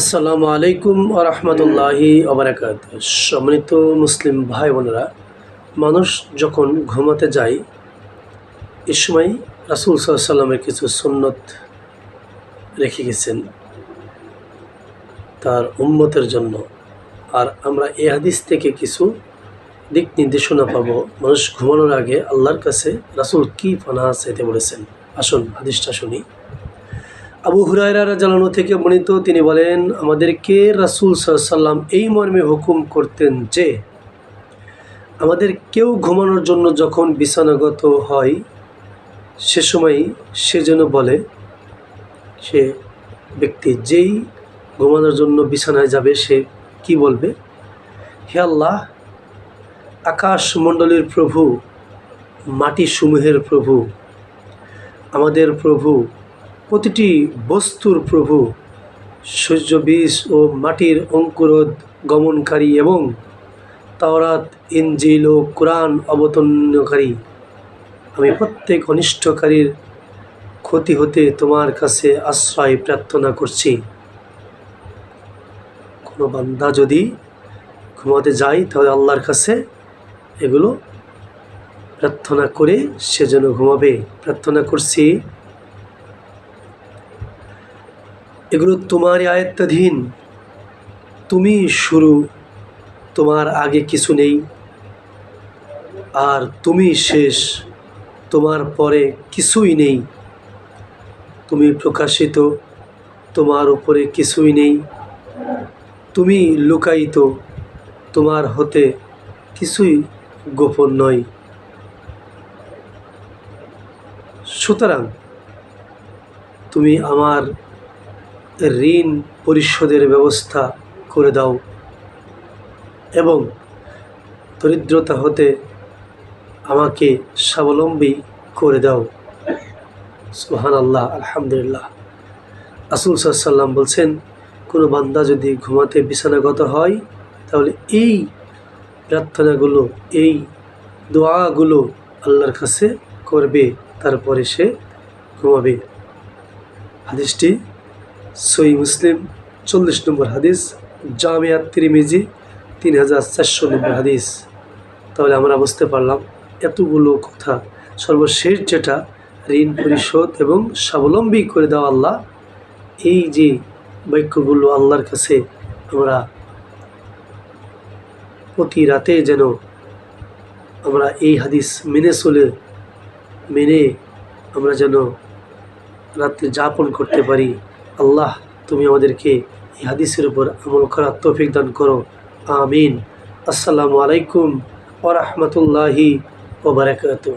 আসসালামু আলাইকুম আরহামতুল্লাহি আবরাকাত সম্মানিত মুসলিম ভাই বোনেরা, মানুষ যখন ঘুমাতে যায়, এ সময় রাসুল সাল্লামের কিছু সুন্নত রেখে গেছেন তার উম্মতের জন্য। আর আমরা এ হাদিস থেকে কিছু দিক নির্দেশনা পাবো, মানুষ ঘুমানোর আগে আল্লাহর কাছে রাসুল কি ফানা চাইতে বলেছেন। আসুন, হাদিসটা শুনি। আবু হুরায়রা জালানো থেকে বর্ণিত, তিনি বলেন, আমাদেরকে রাসুল সাল্লাম এই মর্মে হুকুম করতেন যে, আমাদের কেউ ঘুমানোর জন্য যখন বিছানাগত হয়, সে সময় সে যেন বলে, সে ব্যক্তি যেই ঘুমানোর জন্য বিছানায় যাবে, সে কি বলবে? হে আল্লাহ আকাশ মণ্ডলীর প্রভু মাটি সমূহের প্রভু, আমাদের প্রভু প্রতিটি বস্তুর প্রভু সূর্য বীজ ও মাটির অঙ্কুরোদ গমনকারী এবং তাওরাত ইঞ্জিল ও কোরআন অবতীর্ণকারী। আমি প্রত্যেক অনিষ্টকারীর ক্ষতি হতে তোমার কাছে আশ্রয় প্রার্থনা করছি। কোনো বান্দা যদি ঘুমাতে যায়, তাহলে আল্লাহর কাছে এগুলো প্রার্থনা করে সে যেন ঘুমাবে। প্রার্থনা করছি এগুলো তোমারই আয়ত্তাধীন। তুমি শুরু, তোমার আগে কিছু নেই। আর তুমি শেষ, তোমার পরে কিছুই নেই। তুমি প্রকাশিত, তোমার উপরে কিছুই নেই। তুমি লুকায়িত, তোমার হতে কিছুই গোপন নয়। সুতরাং তুমি আমার ঋণ পরিশোধের ব্যবস্থা করে দাও এবং দরিদ্রতা হতে আমাকে স্বাবলম্বী করে দাও। সুহান আল্লাহ আলহামদুলিল্লাহ আসুল সাল্লাম বলছেন, কোনো বান্দা যদি ঘুমাতে বিছানাগত হয়, তাহলে এই প্রার্থনাগুলো, এই দোয়াগুলো আল্লাহর কাছে করবে, তারপরে সে ঘুমাবে। হাদিসটি সই মুসলিম, চল্লিশ নম্বর হাদিস, জামিয়া তিরিমিজি, তিন হাজার চারশো নম্বর হাদিস। তাহলে আমরা বুঝতে পারলাম এতগুলো কথা। সর্বশেষ যেটা, ঋণ পরিশোধ এবং স্বাবলম্বী করে দেওয়া আল্লাহ, এই যে বাক্যগুলো আল্লাহর কাছে আমরা প্রতি রাতে যেন আমরা এই হাদিস মেনে চলে, মেনে আমরা যেন রাত্রে যাপন করতে পারি। আল্লাহ, তুমি আমাদেরকে এই হাদিসের উপর আমল করার তৌফিক দান করো। আমিন। আসসালামু আলাইকুম ওরহমতুল্লাহি ওবরাকাতু